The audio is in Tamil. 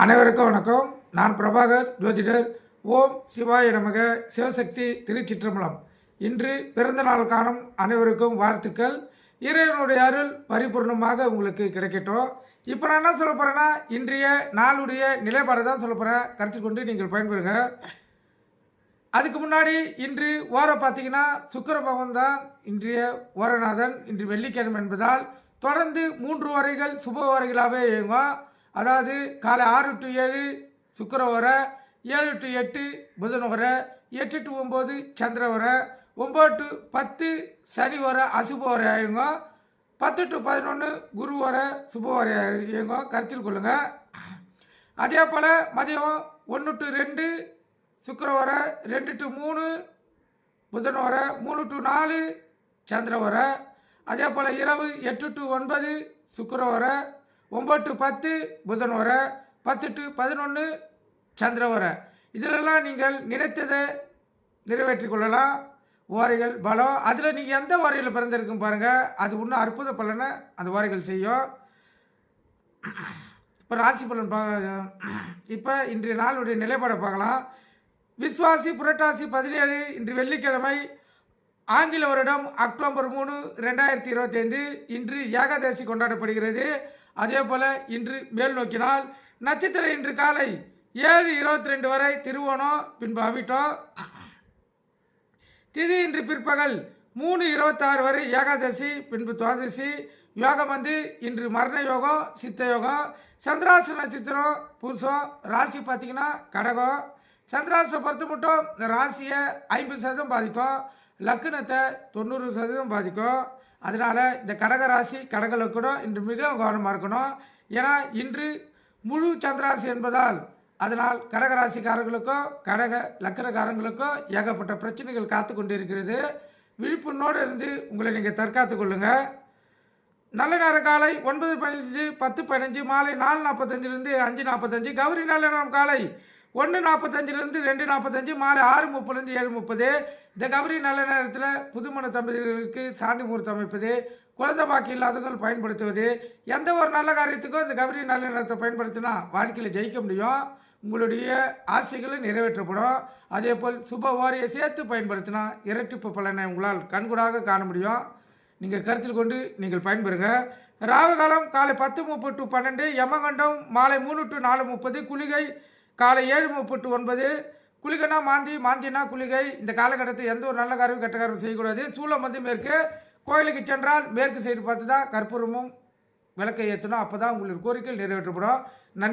அனைவருக்கும் வணக்கம். நான் பிரபாகர் ஜோதிடர். ஓம் சிவாய நமக. சிவசக்தி திருச்சிற்றம்பலம். இன்று பிறந்த நாள் காணும் அனைவருக்கும் வாழ்த்துக்கள். இறைவனுடைய அருள் பரிபூர்ணமாக உங்களுக்கு கிடைக்கட்டும். இப்போ நான் என்ன சொல்ல போகிறேன்னா இன்றைய நாளுடைய நிலைப்பாடு தான் சொல்ல போகிறேன் கருத்து கொண்டு நீங்கள் பயன்பெறுங்க. அதுக்கு முன்னாடி இன்று ஓர பார்த்தீங்கன்னா சுக்கர பகவான் தான் இன்றைய ஓரநாதன். இன்று வெள்ளிக்கிழமை என்பதால் தொடர்ந்து மூன்று வரைகள் சுப வரைகளாகவே இயங்கும். அதாவது காலை ஆறு டு ஏழு சுக்கிர வர ஏழு டு எட்டு புதன் வர எட்டு டு ஒம்பது சந்திர வர ஒம்பது டு பத்து சனி வர அசுப வர இயங்கும் பத்து டு பதினொன்று குரு வர சுப வர இயங்கும் கருத்தில் கொள்ளுங்கள் அதே போல் மதியம் ஒன்று டு ரெண்டு சுக்கிர வர ரெண்டு டு மூணு புதன் வர மூணு டு நாலு சந்திர வர அதே போல் இரவு எட்டு டு ஒன்பது சுக்கிர வர ஒம்பது டு பத்து புதன் வர பத்து டு பதினொன்று சந்திர வர. இதிலெல்லாம் நீங்கள் நினைத்ததை நிறைவேற்றிக் கொள்ளலாம். ஓரைகள் பலம். அதில் நீங்கள் எந்த ஓரையில் பிறந்திருக்கும் பாருங்கள் அது இன்னும் அற்புத பலனை அந்த ஓரைகள் செய்யும். இப்போ ராசி பலன் பா இப்போ இன்றைய நாளுடைய நிலைப்பாடை பார்க்கலாம். விஸ்வாசி புரட்டாசி பதினேழு இன்று வெள்ளிக்கிழமை ஆங்கில வருடம் அக்டோபர் மூணு ரெண்டாயிரத்தி இருபத்தைந்து இன்று ஏகாதசி கொண்டாடப்படுகிறது. அதே போல் இன்று மேல் நோக்கினால் நட்சத்திரம் இன்று காலை ஏழு இருபத்தி ரெண்டு வரை திருவோணம் பின்பு அவிட்டோம் திதி இன்று பிற்பகல் மூணு இருபத்தாறு வரை ஏகாதசி பின்பு துவாதசி. யோகம் வந்து இன்று மரண யோகம் சித்த யோகம் சந்திராச நட்சத்திரம் பூசம் ராசி பார்த்தீங்கன்னா கடகம் சந்திராசை பொறுத்து மட்டும் இந்த ராசியை ஐம்பது சதவீதம் பாதிக்கும். லக்னத்தை தொண்ணூறு சதவீதம் பாதிக்கும். அதனால் இந்த கடகராசி கடக லக்கணம் இன்று மிகவும் கவனமாக இருக்கணும். ஏன்னா இன்று முழு சந்திராசி என்பதால் அதனால் கடகராசிக்காரர்களுக்கும் கடக லக்கணக்காரங்களுக்கும் ஏகப்பட்ட பிரச்சனைகள் காத்து கொண்டிருக்கிறது. விழிப்புணோடு இருந்து உங்களை நீங்கள் தற்காத்து கொள்ளுங்கள் நல்ல நேர காலை ஒன்பது பதினஞ்சு பத்து பதினஞ்சு மாலை நாலு நாற்பத்தஞ்சிலிருந்து அஞ்சு நாற்பத்தஞ்சு. கௌரி நல்ல நேரம் காலை ஒன்று நாற்பத்தஞ்சிலேருந்து ரெண்டு நாற்பத்தஞ்சு மாலை ஆறு முப்பதுலேருந்து ஏழு முப்பது. இந்த கபரி நல்ல நேரத்தில் புதுமண தம்பதிகளுக்கு சாந்தி முகூர்த்தம் அமைப்பது குழந்தை பாக்கி இல்லாதவர்கள் பயன்படுத்துவது. எந்த ஒரு நல்ல காரியத்துக்கும் இந்த கபரி நல்ல நேரத்தை பயன்படுத்தினா வாழ்க்கையில் ஜெயிக்க முடியும். உங்களுடைய ஆசைகளும் நிறைவேற்றப்படும். அதே போல் சுப ஓரையை சேர்த்து பயன்படுத்தினா இரட்டிப்பு பலனை உங்களால் கண்கூடாக காண முடியும். நீங்கள் கருத்தில் கொண்டு நீங்கள் பயன்பெறுங்க. ராவகாலம் காலை பத்து முப்பது டு பன்னெண்டு யமகண்டம் மாலை மூணு டு நாலு முப்பது குளிகை காலை ஏழு முப்பட்டு ஒன்பது குளிகைனா மாந்தி மாந்தினா குளிகை. இந்த காலகட்டத்தில் எந்த ஒரு நல்ல காரியம் கெட்ட காரியம் செய்யக்கூடாது. சூளம் வந்து மேற்கு. கோயிலுக்கு சென்றால் மேற்கு சைடு பார்த்து தான் கற்பூரமும் விளக்கை ஏற்றணும். அப்போ தான் உங்களுடைய கோரிக்கை நிறைவேற்றப்படும். நன்றி.